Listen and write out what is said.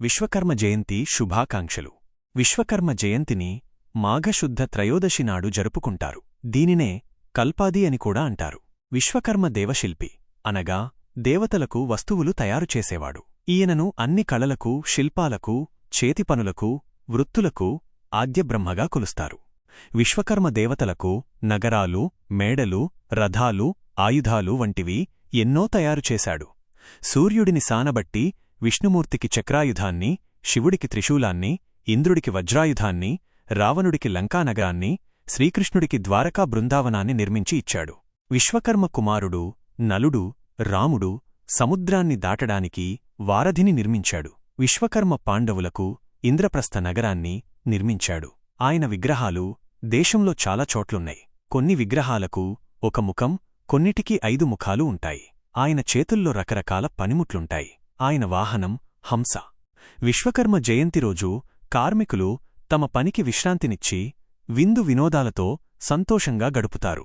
విశ్వకర్మ జయంతి శుభాకాంక్షలు. విశ్వకర్మ జయంతిని మాఘశుద్ధ త్రయోదశి నాడు జరుపుకుంటారు. దీనినే కల్పాది అని కూడా అంటారు. విశ్వకర్మ దేవశిల్పి అనగా దేవతలకు వస్తువులు తయారుచేసేవాడు ఈయనను అన్ని కళలకు శిల్పాలకు చేతిపనులకు వృత్తులకు ఆద్యబ్రహ్మగా కొలుస్తారు. విశ్వకర్మ దేవతలకు నగరాలు మేడలు రథాలు ఆయుధాలు వంటివి ఎన్నో తయారుచేశాడు సూర్యుడిని సానబట్టి విష్ణుమూర్తికి చక్రాయుధాన్ని శివుడికి త్రిశూలాన్ని ఇంద్రుడికి వజ్రాయుధాన్ని రావణుడికి లంకానగరాన్ని శ్రీకృష్ణుడికి ద్వారకా బృందావనాన్ని నిర్మించి ఇచ్చాడు. విశ్వకర్మ కుమారుడు నలుడు రాముడు సముద్రాన్ని దాటడానికి వారధిని నిర్మించాడు. విశ్వకర్మ పాండవులకు ఇంద్రప్రస్థ నగరాన్ని నిర్మించాడు. ఆయన విగ్రహాలు దేశంలో చాలా చోట్లున్నాయి. కొన్ని విగ్రహాలకు ఒక ముఖం కొన్నిటికి ఐదు ముఖాలు ఉంటాయి. ఆయన చేతుల్లో రకరకాల పనిముట్లుంటాయి. ఆయన వాహనం హంస. విశ్వకర్మ జయంతి రోజు కార్మికులు తమ పనికి విశ్రాంతినిచ్చి విందు వినోదాలతో సంతోషంగా గడుపుతారు.